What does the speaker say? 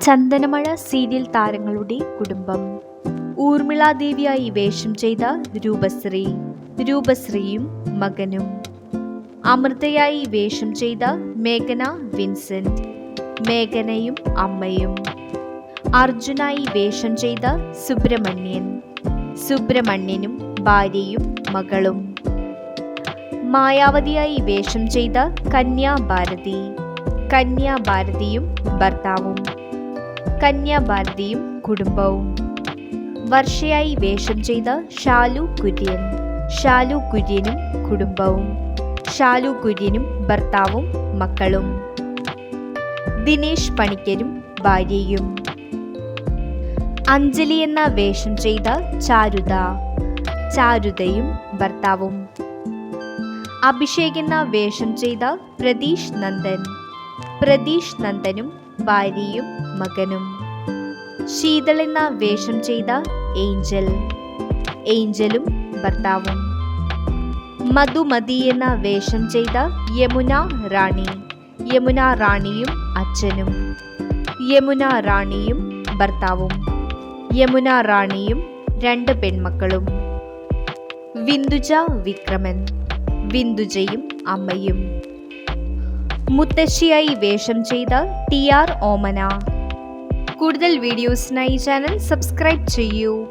ചന്ദനമഴ serial താരങ്ങളുടെ കുടുംബം. ഊർമിളാദേവിയായി വേഷം ചെയ്ത രൂപശ്രീ രൂപശ്രീയും മകനും. അമൃതയായി വേഷം ചെയ്ത മേഘന വിൻസെന്റ് മേഘനയും അമ്മയും. അർജുനായി വേഷം ചെയ്ത സുബ്രഹ്മണ്യൻ സുബ്രഹ്മണ്യനും ഭാര്യയും മകളും. മായാവതിയായി വേഷം ചെയ്ത കന്യാഭാരതി കന്യാഭാരതിയും കന്യാ ഭാരതിയും ഭർത്താവും. കന്യാ ഭാരതിയും കുടുംബവും. വർഷയായി വേഷം ചെയ്ത ഷാലു കുര്യൻ. ഷാലു കുര്യനും കുടുംബവും. ഷാലു കുര്യനും ഭർത്താവും മക്കളും. ദിനേശ് പണിക്കരും ഭാര്യയും. അഞ്ജലി എന്ന വേഷം ചെയ്ത ചാരുത. ചാരുതയും ഭർത്താവും. അഭിഷേക് എന്ന വേഷം ചെയ്ത പ്രതീഷ് നന്ദൻ. പ്രതീഷ് നന്ദനും ഭാര്യയും മകനും. ശീതൾ എന്ന വേഷം ചെയ്ത ഏഞ്ചൽ. ഏഞ്ചലും ഭർത്താവും. മധുമതി എന്ന വേഷം ചെയ്ത യമുന റാണി. യമുന റാണിയും അച്ഛനും. യമുന റാണിയും ഭർത്താവും. യമുന റാണിയും രണ്ട് പെൺമക്കളും. വിന്ദുജ വിക്രമൻ. വിന്ദുജയും അമ്മയും. മുത്തശ്ശിയായി വേഷം ചെയ്ത ടി ആർ ഓമന. കൂടുതൽ വീഡിയോസിനായി ചാനൽ സബ്സ്ക്രൈബ് ചെയ്യൂ.